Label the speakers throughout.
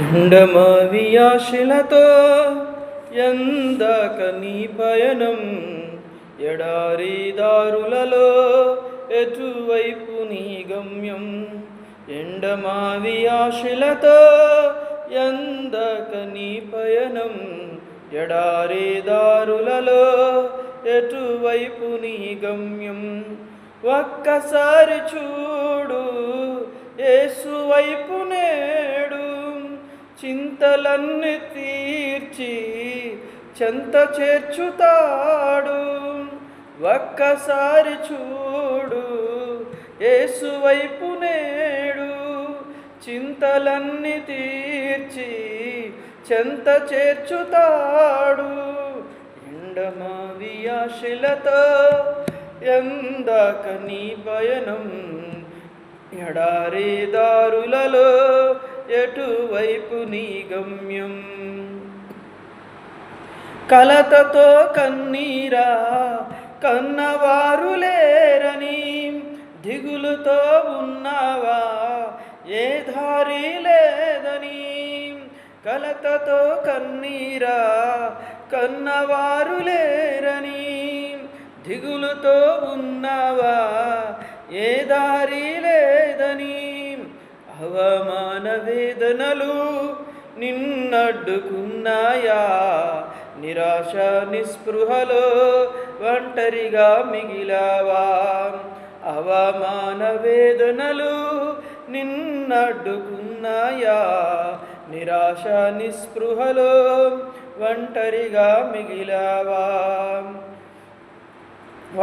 Speaker 1: ఎండమావియాశిలతో ఎందాక నీ పయనం ఎడారి దారులలో ఎటువైపు నీ గమ్యం? ఎండమావియాశిలతో ఎందాక నీ పయనం ఎడారి దారులలో ఎటువైపు నీ గమ్యం? ఒక్కసారి చూడు ఏసువైపు వైపు చింతలన్ని తీర్చి చెంత చేర్చుతాడు. ఒక్కసారి చూడు ఏసువైపు నేడు. చింతలన్నీ తీర్చి చెంత చేర్చుతాడు. ఎండమావియాశిలత ఎందాక నీ పయనం ఎడారి దారులలో ఎటువైపు నీ గమ్యం? కలతతో కన్నీరా కన్నవారు లేరని దిగులుతో ఉన్నావా? ఏ దారి లేదని కలతతో కన్నీరా కన్నవారు లేరని దిగులుతో ఉన్నావా? ఏదా అవమాన వేదనలు నిన్నడ్డుకున్నాయా? నిరాశ నిస్పృహలో ఒంటరిగా మిగిలావా? అవమాన వేదనలు నిన్నడ్డుకున్నాయా? నిరాశ నిస్పృహలో ఒంటరిగా మిగిలావా?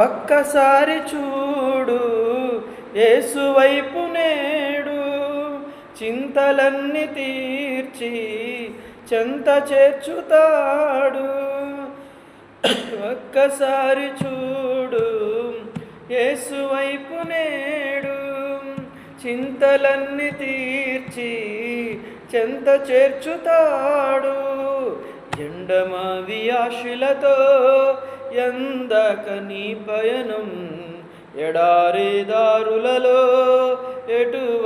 Speaker 1: ఒక్కసారి చూడు యేసు వైపు చింతలన్నీ తీర్చి చెంత చేర్చుతాడు. ఒక్కసారి చూడు యేసు వైపు నేడు. చింతలన్నీ తీర్చి చెంత చేర్చుతాడు. ఎండమావి ఆశులతో ఎందక నీ పయనం ఎడారి దారులలో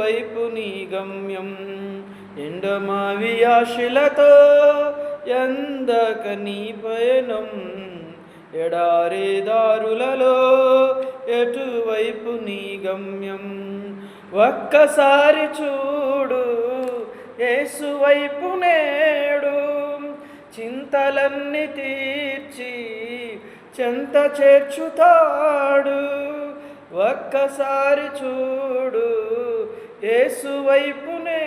Speaker 1: వైపు నీ గమ్యం ఎండమావియాశిలతో ఎందక నీ పయనం ఎడారి దారులలో ఎటువైపు నీ గమ్యం ఒక్కసారి చూడు ఏసువైపు వైపు నేడు చింతలన్నీ తీర్చి చెంత చేర్చుతాడు. ఒక్కసారి చూడు ఏసువైపునే